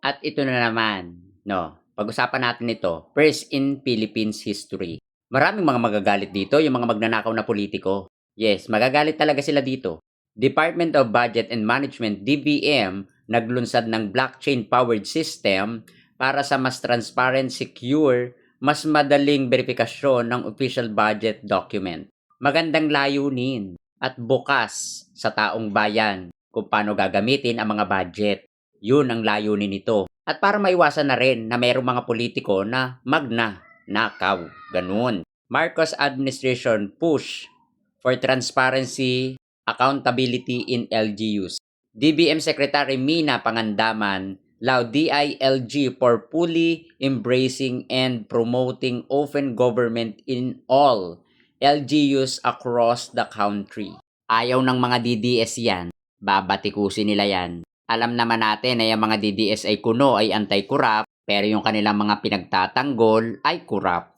At ito na naman, no, pag-usapan natin ito, first in Philippines history. Maraming mga magagalit dito, yung mga magnanakaw na politiko. Yes, magagalit talaga sila dito. Department of Budget and Management, DBM, naglunsad ng blockchain-powered system para sa mas transparent, secure, mas madaling verifikasyon ng official budget document. Magandang layunin at bukas sa taong bayan kung paano gagamitin ang mga budget. Yun ang layunin nito. At para maiwasan na rin na mayroong mga politiko na magna, nakaw, ganun. Marcos administration push for transparency, accountability in LGUs. DBM Secretary Mina Pangandaman allow DILG for fully embracing and promoting open government in all LGUs across the country. Ayaw ng mga DDS yan. Babatikusin nila yan. Alam naman natin na yung mga DDS ay kuno ay anti-corrupt, pero yung kanilang mga pinagtatanggol ay corrupt.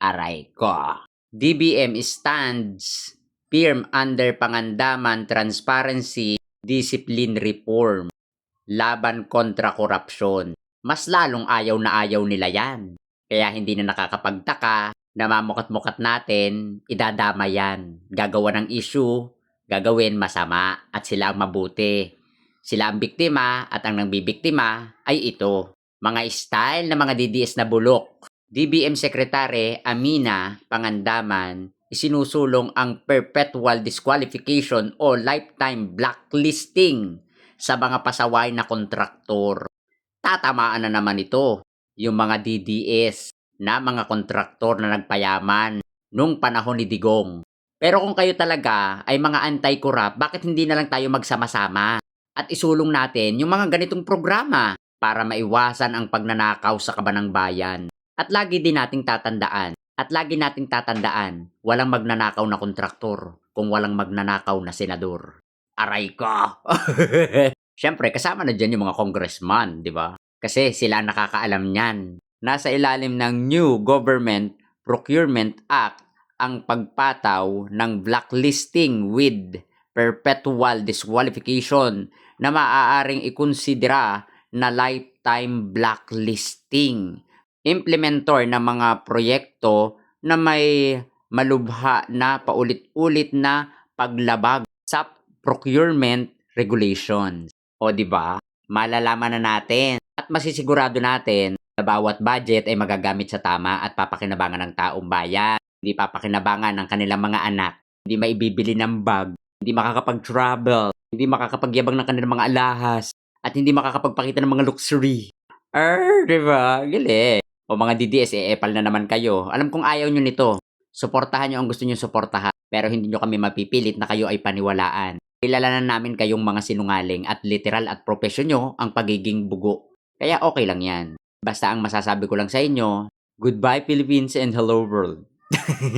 Aray ko. DBM stands firm under pangandaman transparency, discipline reform, laban kontra korupsyon. Mas lalong ayaw na ayaw nila yan. Kaya hindi na nakakapagtaka na mamukat-mukat natin, idadama yan. Gagawa ng issue, gagawin masama at sila ang mabuti. Sila ang biktima at ang nangbibiktima ay ito. Mga style na mga DDS na bulok. DBM Secretary Amina Pangandaman isinusulong ang perpetual disqualification o lifetime blacklisting sa mga pasaway na kontraktor. Tatamaan na naman ito yung mga DDS na mga kontraktor na nagpayaman nung panahon ni Digong. Pero kung kayo talaga ay mga anti-corrupt, bakit hindi na lang tayo magsama-sama at isulong natin yung mga ganitong programa para maiwasan ang pagnanakaw sa kabanang bayan? At lagi din nating tatandaan, at lagi nating tatandaan, walang magnanakaw na kontraktor kung walang magnanakaw na senador. Aray ko! Siyempre, kasama na dyan yung mga congressman, di ba? Kasi sila nakakaalam niyan. Nasa ilalim ng New Government Procurement Act ang pagpataw ng blacklisting with perpetual disqualification na maaaring ikonsidera na lifetime blacklisting. Implementor ng mga proyekto na may malubha na paulit-ulit na paglabag sa procurement regulations. O di ba? Malalaman na natin at masisigurado natin na bawat budget ay magagamit sa tama at papakinabangan ng taong bayan. Hindi papakinabangan ng kanilang mga anak. Hindi maibibili ng bag. Hindi makakapag-travel. Hindi makakapagyabang ng kanilang mga alahas. At hindi makakapagpakita ng mga luxury. Er, di ba? Galing. O mga DDS, eh, epal na naman kayo. Alam kong ayaw nyo nito. Suportahan nyo ang gusto nyo suportahan. Pero hindi nyo kami mapipilit na kayo ay paniwalaan. Kilalanan namin kayong mga sinungaling at literal at profesyon nyo ang pagiging bugo. Kaya okay lang yan. Basta ang masasabi ko lang sa inyo, goodbye Philippines and hello world.